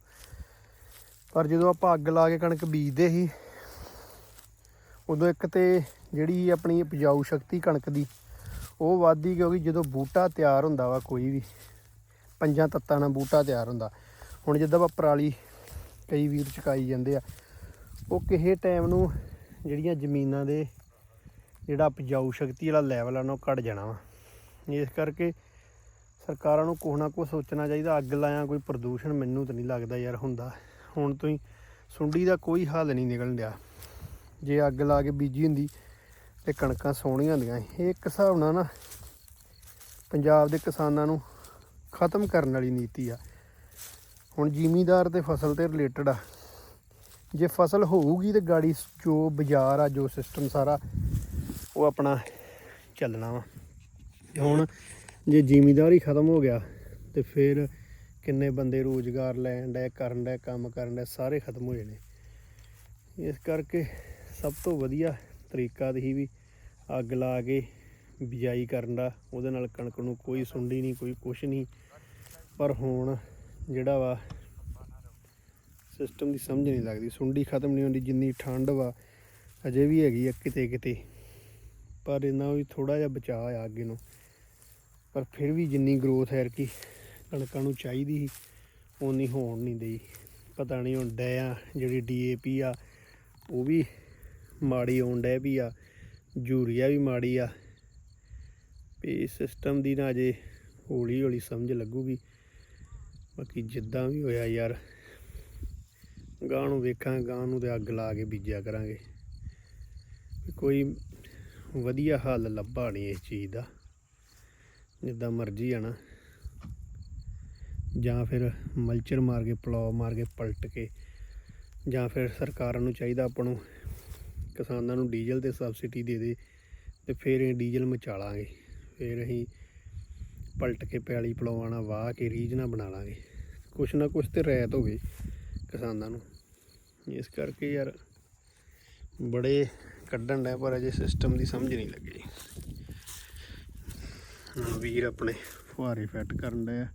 ਪਰ ਜਦੋਂ ਆਪਾਂ ਅੱਗ ਲਾ ਕੇ ਕਣਕ ਬੀਜਦੇ ਸੀ, ਉਦੋਂ ਇੱਕ ਤੇ ਜਿਹੜੀ ਆਪਣੀ ਉਪਜਾਊ ਸ਼ਕਤੀ ਕਣਕ ਦੀ, ਉਹ ਵੱਧਦੀ ਕਿਉਂਕਿ ਜਦੋਂ ਬੂਟਾ ਤਿਆਰ ਹੁੰਦਾ ਵਾ ਕੋਈ ਵੀ, ਪੰਜਾਂ ਤੱਤਾਂ ਨਾਲ ਬੂਟਾ ਤਿਆਰ ਹੁੰਦਾ। ਹੁਣ ਜਿੱਦਾਂ ਆਪਾਂ ਪਰਾਲੀ ਕਈ ਵੀਰ ਚਕਾਈ ਜਾਂਦੇ ਆ ਉਹ ਕਿਸੇ ਟਾਈਮ ਨੂੰ ਜਿਹੜੀਆਂ ਜ਼ਮੀਨਾਂ ਦੇ ਜਿਹੜਾ ਉਪਜਾਊ ਸ਼ਕਤੀ ਵਾਲਾ ਲੈਵਲ ਆ ਉਹ ਘਟ ਜਾਣਾ ਵਾ। ਇਸ ਕਰਕੇ ਸਰਕਾਰਾਂ ਨੂੰ ਕੁਛ ਨਾ ਕੁਛ ਸੋਚਣਾ ਚਾਹੀਦਾ। ਅੱਗ ਲਾਇਆ ਕੋਈ ਪ੍ਰਦੂਸ਼ਣ ਮੈਨੂੰ ਤਾਂ ਨਹੀਂ ਲੱਗਦਾ ਯਾਰ ਹੁੰਦਾ। ਹੁਣ ਤੁਸੀਂ ਸੁੰਡੀ ਦਾ ਕੋਈ ਹੱਲ ਨਹੀਂ ਨਿਕਲਣ ਡਿਆ। ਜੇ ਅੱਗ ਲਾ ਕੇ ਬੀਜੀ ਹੁੰਦੀ ਤੇ ਕਣਕਾਂ ਸੋਹਣੀਆਂ ਹੁੰਦੀਆਂ। ਇਹ ਇੱਕ ਹਿਸਾਬ ਨਾਲ ਨਾ ਪੰਜਾਬ ਦੇ ਕਿਸਾਨਾਂ ਨੂੰ ਖਤਮ ਕਰਨ ਵਾਲੀ ਨੀਤੀ ਆ। ਹੁਣ ਜ਼ਿਮੀਦਾਰ ਤੇ ਫਸਲ ਤੇ ਰਿਲੇਟਡ ਆ। ਜੇ ਫਸਲ ਹੋਊਗੀ ਤੇ ਗਾੜੀ ਜੋ ਬਾਜ਼ਾਰ ਆ, ਜੋ ਸਿਸਟਮ ਸਾਰਾ, ਉਹ ਆਪਣਾ ਚੱਲਣਾ ਵਾ। ਹੁਣ ਜੇ ਜ਼ਿਮੀਂਦਾਰ ਹੀ ਖਤਮ ਹੋ ਗਿਆ ਤੇ ਫਿਰ ਕਿੰਨੇ ਬੰਦੇ ਰੋਜ਼ਗਾਰ ਲੈਣ ਡੈ ਕਰਨ ਡੈ ਕੰਮ ਕਰਨ ਡੈ ਸਾਰੇ ਖਤਮ ਹੋ ਜਾਣੇ। ਇਸ ਕਰਕੇ ਸਭ ਤੋਂ ਵਧੀਆ ਤਰੀਕਾ ਤੇ ਵੀ ਅੱਗ ਲਾ ਕੇ ਬਿਜਾਈ ਕਰਨ ਦਾ, ਉਹਦੇ ਨਾਲ ਕਣਕ ਨੂੰ ਕੋਈ ਸੁੰਡੀ ਨਹੀਂ, ਕੋਈ ਕੁਛ ਨਹੀਂ। ਪਰ ਹੁਣ ਜਿਹੜਾ ਵਾ ਸਿਸਟਮ ਦੀ ਸਮਝ ਨਹੀਂ ਲੱਗਦੀ। ਸੁੰਡੀ ਖਤਮ ਨਹੀਂ ਹੁੰਦੀ, ਜਿੰਨੀ ਠੰਡ ਵਾ, ਅਜੇ ਵੀ ਹੈਗੀ ਆ ਕਿਤੇ ਕਿਤੇ ਪਰ ਇਹਨਾਂ ਵੀ ਥੋੜਾ ਜਿਹਾ ਬਚਾਅ ਆ ਅੱਗੇ ਨੂੰ। ਪਰ ਫਿਰ ਵੀ ਜਿੰਨੀ ਗਰੋਥ ਹੈ ਕਿ ਕਣਕਾਂ ਨੂੰ ਚਾਹੀਦੀ ਸੀ ਉਨੀ ਹੋਣ ਨਹੀਂ ਦਈ। ਪਤਾ ਨਹੀਂ ਹੁਣ ਡਿਆਂ ਜਿਹੜੀ ਡੀਏਪੀ ਆ, ਉਹ ਵੀ ਮਾੜੀ ਆਉਣ ਡੈ ਵੀ ਆ। ਯੂਰੀਆ ਵੀ ਮਾੜੀ ਆ। ਵੀ ਸਿਸਟਮ ਦੀ ਨਾ ਅਜੇ ਹੌਲੀ ਹੌਲੀ ਸਮਝ ਲੱਗੂਗੀ। ਬਾਕੀ ਜਿੱਦਾਂ ਵੀ ਹੋਇਆ ਯਾਰ ਗਾਂ ਨੂੰ ਵੇਖਾਂ ਗਾਂ ਨੂੰ ਤੇ ਅੱਗ ਲਾ ਕੇ ਬੀਜਿਆ ਕਰਾਂਗੇ। ਕੋਈ ਵਧੀਆ ਹੱਲ ਲੱਭਾ ਨਹੀਂ ਇਸ ਚੀਜ਼ ਦਾ, ਜਿੱਦਾਂ ਮਰਜ਼ੀ ਆ ਨਾ। ਜਾਂ ਫਿਰ ਮਲਚਰ ਮਾਰ ਕੇ ਪਲਾਉ ਮਾਰ ਕੇ ਪਲਟ ਕੇ, ਜਾਂ ਫਿਰ ਸਰਕਾਰਾਂ ਨੂੰ ਚਾਹੀਦਾ ਆਪਾਂ ਨੂੰ ਕਿਸਾਨਾਂ ਨੂੰ ਡੀਜ਼ਲ ਤੇ ਸਬਸਿਡੀ ਦੇ ਦੇ, ਤੇ ਫਿਰ ਇਹ ਡੀਜ਼ਲ ਮਚਾ ਲਾਂਗੇ। ਫਿਰ ਅਸੀਂ ਪਲਟ ਕੇ ਪੈਲੀ ਪਲਵਾਣਾ ਵਾਹ ਕੇ ਰੀਜਨਾ ਬਣਾ ਲਾਂਗੇ। ਕੁਛ ਨਾ ਕੁਛ ਤੇ ਰਹਿਤ ਹੋਵੇ ਕਿਸਾਨਾਂ ਨੂੰ। ਇਸ ਕਰਕੇ ਯਾਰ ਬੜੇ ਕੱਢਣ ਦਾ ਪਰ ਅਜੇ ਸਿਸਟਮ ਦੀ ਸਮਝ ਨਹੀਂ ਲੱਗੀ। ਹੁਣ ਵੀਰ ਆਪਣੇ ਫੁਹਾਰੇ ਫਿੱਟ ਕਰਨ ਦਾ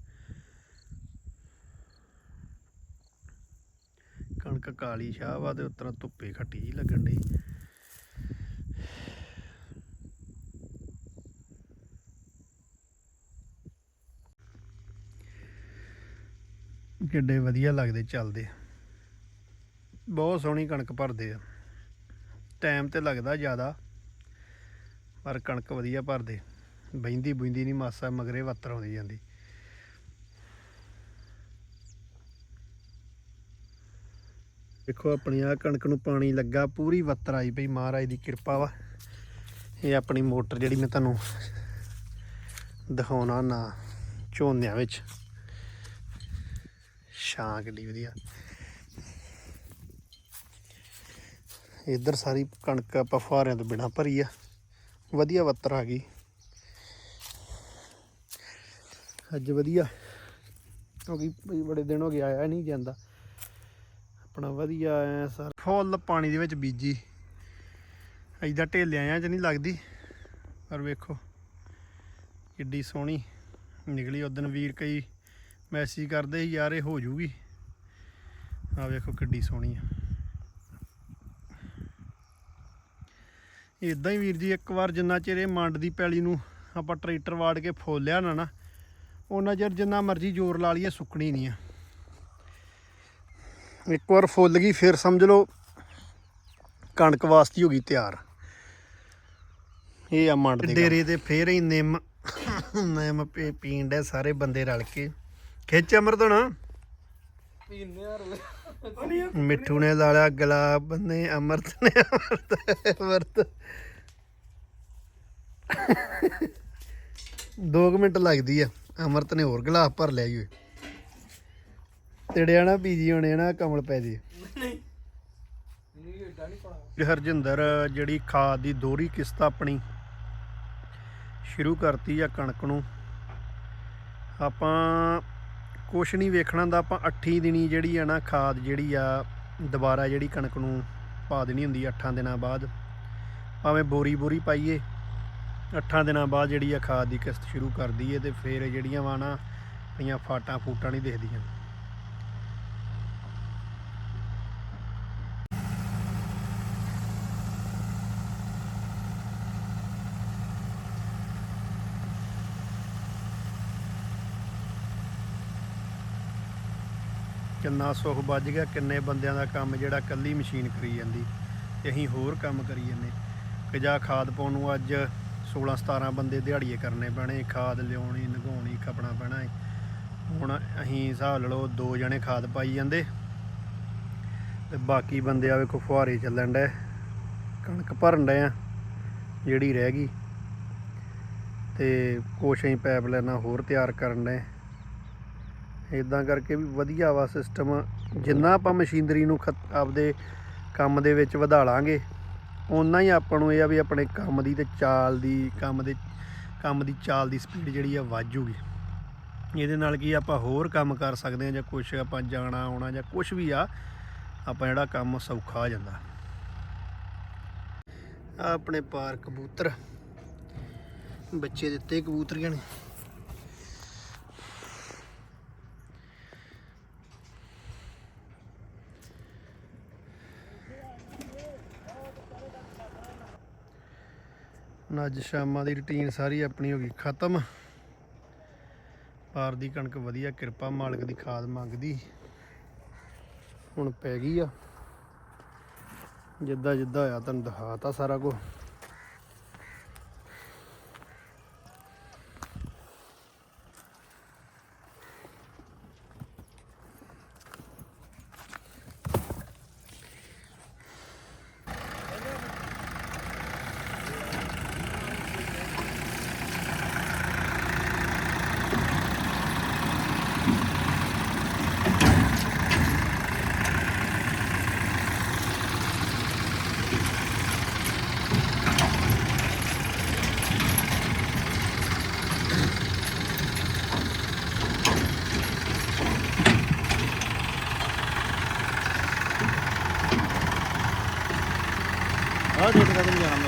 ਕਣਕ ਕਾਲੀ ਸ਼ਾਹ ਵਾ ਤੇ ਉਤਰਾ ਧੁੱਪੇ ਖੱਟੀ ਜੀ ਲੱਗਣ ਦੀ ਕਿੱਡੇ ਵਧੀਆ ਲੱਗਦੇ ਚੱਲਦੇ ਬਹੁਤ ਸੋਹਣੀ ਕਣਕ ਭਰਦੇ ਆ। ਟਾਈਮ ਤੇ ਲੱਗਦਾ ਜ਼ਿਆਦਾ, ਪਰ ਕਣਕ ਵਧੀਆ ਭਰਦੇ। ਬਹਿੰਦੀ ਬੁੰਦੀ ਨਹੀਂ, ਮਾਸਾ ਮਗਰੇ ਵੱਤਰ ਆਉਂਦੀ ਜਾਂਦੀ। ਦੇਖੋ, ਆਪਣੀ ਆ ਕਣਕ ਨੂੰ ਪਾਣੀ ਲੱਗਾ, ਪੂਰੀ ਵੱਤਰ ਆਈ ਪਈ, ਮਹਾਰਾਜ ਦੀ ਕਿਰਪਾ ਵਾ। ਇਹ ਆਪਣੀ ਮੋਟਰ ਜਿਹੜੀ ਮੈਂ ਤੁਹਾਨੂੰ ਦਿਖਾਉਣਾ ਨਾ, ਝੋਨਿਆਂ ਵਿੱਚ। ਛਾਂ ਕਿੱਡੀ ਵਧੀਆ। ਇੱਧਰ ਸਾਰੀ ਕਣਕ ਆਪਾਂ ਫੁਹਾਰਿਆਂ ਤੋਂ ਬਿਨਾ ਭਰੀ ਆ। ਵਧੀਆ ਵੱਤਰ ਆ ਗਈ। ਅੱਜ ਵਧੀਆ। ਕਿਉਂਕਿ ਬਈ ਬੜੇ ਦਿਨ ਹੋ ਗਏ, ਆਇਆ ਨਹੀਂ ਜਾਂਦਾ। ਆਪਣਾ ਵਧੀਆ ਐ ਸਰ। ਫੁੱਲ ਪਾਣੀ ਦੇ ਵਿੱਚ ਬੀਜੀ। ਐਦਾਂ ਢੇਲਿਆਂ ਚ ਨਹੀਂ ਲੱਗਦੀ। ਪਰ ਵੇਖੋ, ਕਿੱਡੀ ਸੋਹਣੀ ਨਿਕਲੀ। ਉਦੋਂ ਵੀਰ ਕਈ ਮੈਸੇਜ ਕਰਦੇ ਸੀ, ਯਾਰ ਇਹ ਹੋ ਜੂਗੀ। ਆ ਵੇਖੋ ਕਿੱਡੀ ਸੋਹਣੀ ਆ। ਇਦਾਂ ਹੀ ਵੀਰ ਜੀ ਇੱਕ ਵਾਰ ਜਿੰਨਾ ਚਿਰ ਇਹ ਮੰਡ ਦੀ ਪੈਲੀ ਨੂੰ ਆਪਾਂ ਟਰੈਕਟਰ ਵਾੜ ਕੇ ਫੋਲਿਆ ਨਾ ਨਾ ਉਹਨਾਂ ਚਿਰ ਜਿੰਨਾ ਮਰਜ਼ੀ ਜ਼ੋਰ ਲਾ ਲਈਏ ਸੁੱਕਣੀ ਨਹੀਂ ਆ। ਇੱਕ ਵਾਰ ਫੁੱਲ ਗਈ ਫਿਰ ਸਮਝ ਲਓ ਕਣਕ ਵਾਸਤੇ ਹੋ ਗਈ ਤਿਆਰ। ਇਹ ਆ ਮੰਡ ਦੇ ਡੇਰੇ ਤੇ ਫੇਰ ਹੀ ਨਿੰਮ ਨਿੰਮ ਪੀ- ਪੀਣ ਦੇ ਸਾਰੇ ਬੰਦੇ ਰਲ ਕੇ। ਖਿੱਚ ਅਮਰਤ ਹੋਣਾ। ਮਿੱਠੂ ਨੇ ਲਾਲਿਆ ਗੁਲਾਬ ਨੇ, ਅਮਰਤ ਨੇ, ਅਮਰਤ ਅਮਰਤ। 2 ਮਿੰਟ ਲੱਗਦੀ ਆ, ਅਮਰਤ ਨੇ ਹੋਰ ਗਲਾਸ ਭਰ ਲਿਆ ਈ ਓਏ। ਤੇੜਿਆ ਨਾ ਪੀਜੀ ਹੋਣੇ ਨਾ, ਕਮਲ ਪੈ ਜੇ। ਹਰਜਿੰਦਰ, ਜਿਹੜੀ ਖਾਦ ਦੀ ਦੋਹਰੀ ਕਿਸ਼ਤ ਆਪਣੀ ਸ਼ੁਰੂ ਕਰਤੀ ਆ ਕਣਕ ਨੂੰ, ਆਪਾਂ ਕੁਛ ਨਹੀਂ ਵੇਖਣਾ ਦਾ ਆਪਾਂ 8 ਦਿਨੀ ਜਿਹੜੀ ਆ ਨਾ ਖਾਦ ਜਿਹੜੀ ਆ, ਦੁਬਾਰਾ ਜਿਹੜੀ ਕਣਕ ਨੂੰ ਪਾ ਦੇਣੀ ਹੁੰਦੀ ਆ 8 ਦਿਨਾਂ ਬਾਅਦ, ਭਾਵੇਂ ਬੋਰੀ ਬੋਰੀ ਪਾਈਏ 8 ਦਿਨਾਂ ਬਾਅਦ ਜਿਹੜੀ ਆ ਖਾਦ ਦੀ ਕਿਸ਼ਤ ਸ਼ੁਰੂ ਕਰ ਦਈਏ ਤੇ ਫਿਰ ਜਿਹੜੀਆਂ ਵਾ ਨਾ, ਪਈਆਂ ਫਾਟਾਂ ਫੂਟਾਂ ਨਹੀਂ ਦਿਖਦੀਆਂ। ਕਿੰਨਾ ਸੁੱਖ ਵੱਜ ਗਿਆ, ਕਿੰਨੇ ਬੰਦਿਆਂ ਦਾ ਕੰਮ ਜਿਹੜਾ ਕੱਲੀ ਮਸ਼ੀਨ ਕਰੀ ਜਾਂਦੀ ਤੇ ਅਸੀਂ ਹੋਰ ਕੰਮ ਕਰੀ ਜਾਂਦੇ। ਕਿ ਜਾ ਖਾਦ ਪਾਉਣ ਨੂੰ ਅੱਜ 16 17 ਬੰਦੇ ਦਿਹਾੜੀਏ ਕਰਨੇ ਪੈਣੇ, ਖਾਦ ਲਿਆਉਣੀ, ਨਗਾਉਣੀ, ਖਪਣਾ ਪੈਣਾ ਏ। ਹੁਣ ਅਸੀਂ ਹਿਸਾਬ ਲਓ ਦੋ ਜਣੇ ਖਾਦ ਪਾਈ ਜਾਂਦੇ ਤੇ ਬਾਕੀ ਬੰਦੇ ਆ ਵੇਖੋ ਫੁਹਾਰੇ ਚੱਲਣ ਡੇ ਕਣਕ ਭਰਨ ਡੇ ਆ, ਜਿਹੜੀ ਰਹਿ ਗਈ। ਤੇ ਕੁਛ ਅਸੀਂ ਪਾਈਪ ਹੋਰ ਤਿਆਰ ਕਰਨ ਡੇ ਇਦਾਂ ਕਰਕੇ ਵੀ ਵਧੀਆ ਵਾ ਸਿਸਟਮ ਜਿੰਨਾ ਆਪਾਂ ਮਸ਼ੀਨਰੀ ਨੂੰ ਖਤ- ਆਪਦੇ ਕੰਮ ਦੇ ਵਿੱਚ ਵਧਾ ਲਾਂਗੇ, ਓਨਾ ਹੀ ਆਪਾਂ ਨੂੰ ਇਹ ਆ ਵੀ ਆਪਣੇ ਕੰਮ ਦੀ ਤੇ ਚਾਲ ਦੀ, ਕੰਮ ਦੇ ਕੰਮ ਦੀ ਚਾਲ ਦੀ ਸਪੀਡ ਜਿਹੜੀ ਆ ਵੱਧ ਜੂਗੀ ਇਹਦੇ ਨਾਲ ਕੀ ਆਪਾਂ ਹੋਰ ਕੰਮ ਕਰ ਸਕਦੇ ਆ ਜਾਂ ਕੁਝ ਆਪਾਂ ਜਾਣਾ ਆਉਣਾ ਜਾਂ ਕੁਝ ਵੀ ਆ, ਆਪਾਂ ਜਿਹੜਾ ਕੰਮ ਸੌਖਾ ਹੋ ਜਾਂਦਾ। ਆਹ ਆਪਣੇ ਪਾਰ ਕਬੂਤਰ। ਬੱਚੇ ਦਿੱਤੇ ਕਬੂਤਰੀਆਂ ਨੇ। ਹੁਣ ਅੱਜ ਸ਼ਾਮਾਂ ਦੀ ਰੁਟੀਨ ਸਾਰੀ ਆਪਣੀ ਹੋ ਗਈ, ਖਤਮ। ਪਾਰ ਦੀ ਕਣਕ ਵਧੀਆ, ਕਿਰਪਾ ਮਾਲਕ ਦੀ ਖਾਦ ਮੰਗਦੀ। ਹੁਣ ਪੈ ਗਈ ਆ। ਜਿੱਦਾਂ ਜਿੱਦਾਂ ਹੋਇਆ, ਤੁਹਾਨੂੰ ਦਿਖਾਤਾ ਸਾਰਾ ਕੁਝ ਆਹ ਦੇਖ ਕਦਮ ਜਾਣਾ ਮੇਰਾ ਉਹ